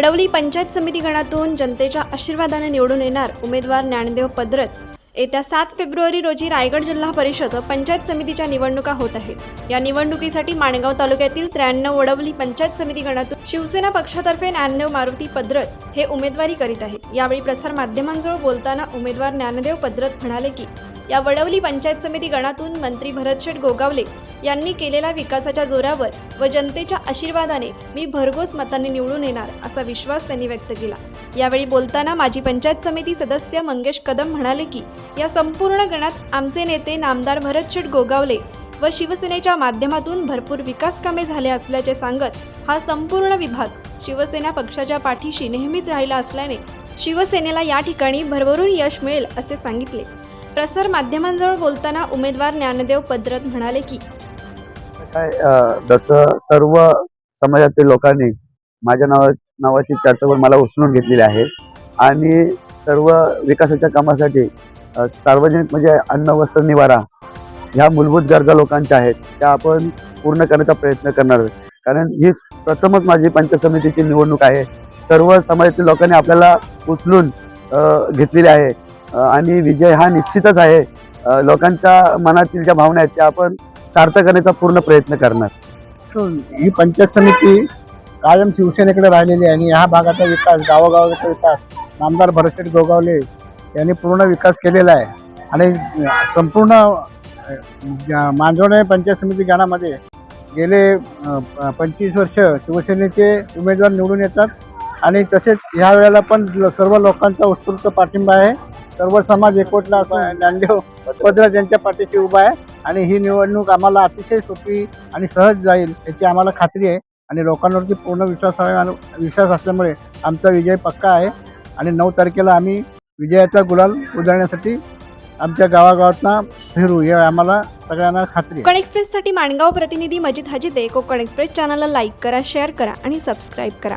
अडवली पंचायत समिती गणातून जनतेच्या आशीर्वादाने निवडून येणार उमेदवार ज्ञानदेव पद्रत येत्या सात फेब्रुवारी रोजी रायगड जिल्हा परिषद व पंचायत समितीच्या निवडणुका होत आहेत. या निवडणुकीसाठी माणगाव तालुक्यातील त्र्याण्णव वडवली पंचायत समिती गणातून शिवसेना पक्षातर्फे ज्ञानदेव मारुती पद्रत हे उमेदवारी करीत आहेत. यावेळी प्रसार माध्यमांजवळ बोलताना उमेदवार ज्ञानदेव पद्रत म्हणाले की या वडवली पंचायत समिती गणातून मंत्री भरतशेठ गोगावले यांनी केलेल्या विकासाच्या जोरावर व जनतेच्या आशीर्वादाने मी भरघोस मतांनी निवडून येणार असा विश्वास त्यांनी व्यक्त केला. यावेळी बोलताना माजी पंचायत समिती सदस्य मंगेश कदम म्हणाले की या संपूर्ण गणात आमचे नेते नामदार भरतशेठ गोगावले व शिवसेनेच्या माध्यमातून भरपूर विकास कामे झाले असल्याचे सांगत हा संपूर्ण विभाग शिवसेना पक्षाच्या पाठीशी नेहमीच राहिला असल्याने शिवसेनेला या ठिकाणी भरभरून यश मिळेल असे सांगितले. प्रसार माध्यमांजवळ बोलताना उमेदवार ज्ञानदेव पद्रत म्हणाले की काय जसं सर्व समाजातील लोकांनी माझ्या नावा नावाची चर्चा मला उचलून घेतलेली आहे आणि सर्व विकासाच्या कामासाठी सार्वजनिक म्हणजे अन्न वस्त्र निवारा ह्या मूलभूत गरजा लोकांच्या आहेत त्या आपण पूर्ण करण्याचा प्रयत्न करणार आहोत. कारण ही प्रथमच माझी पंचायत समितीची निवडणूक आहे. सर्व समाजातील लोकांनी आपल्याला उचलून घेतलेली आहे. आणि विजय हा निश्चितच आहे. लोकांच्या मनातील ज्या भावना आहेत त्या आपण सार्थ करण्याचा पूर्ण प्रयत्न करणार. तो ही पंचायत समिती कायम शिवसेनेकडे राहिलेली आहे आणि ह्या भागाचा विकास गावोगावाचा विकास नामदार भरतशेठ गोगावले यांनी पूर्ण विकास केलेला आहे. आणि संपूर्ण मांजवणे पंचायत समिती गाणामध्ये गेले पंचवीस वर्ष शिवसेनेचे उमेदवार निवडून येतात. आणि तसेच ह्या वेळेला पण सर्व लोकांचा उत्स्फूर्त पाठिंबा आहे. सर्व समाज एकवटला असून ज्ञानदेव पद्रज यांच्या पाठीशी उभा आहे आणि ही निवडणूक आम्हाला अतिशय सोपी आणि सहज जाईल याची आम्हाला खात्री आहे. आणि लोकांवरती पूर्ण विश्वास आहे आणि विश्वास असल्यामुळे आमचा विजय पक्का आहे. आणि नऊ तारखेला आम्ही विजयाचा गुलाल उधळण्यासाठी आमच्या गावागावातना फिरू हे आम्हाला सगळ्यांना खात्री आहे. कोकण एक्सप्रेससाठी माणगाव प्रतिनिधी मजिद हजिते कोकण एक्सप्रेस चॅनलला लाईक करा शेअर करा आणि सबस्क्राईब करा.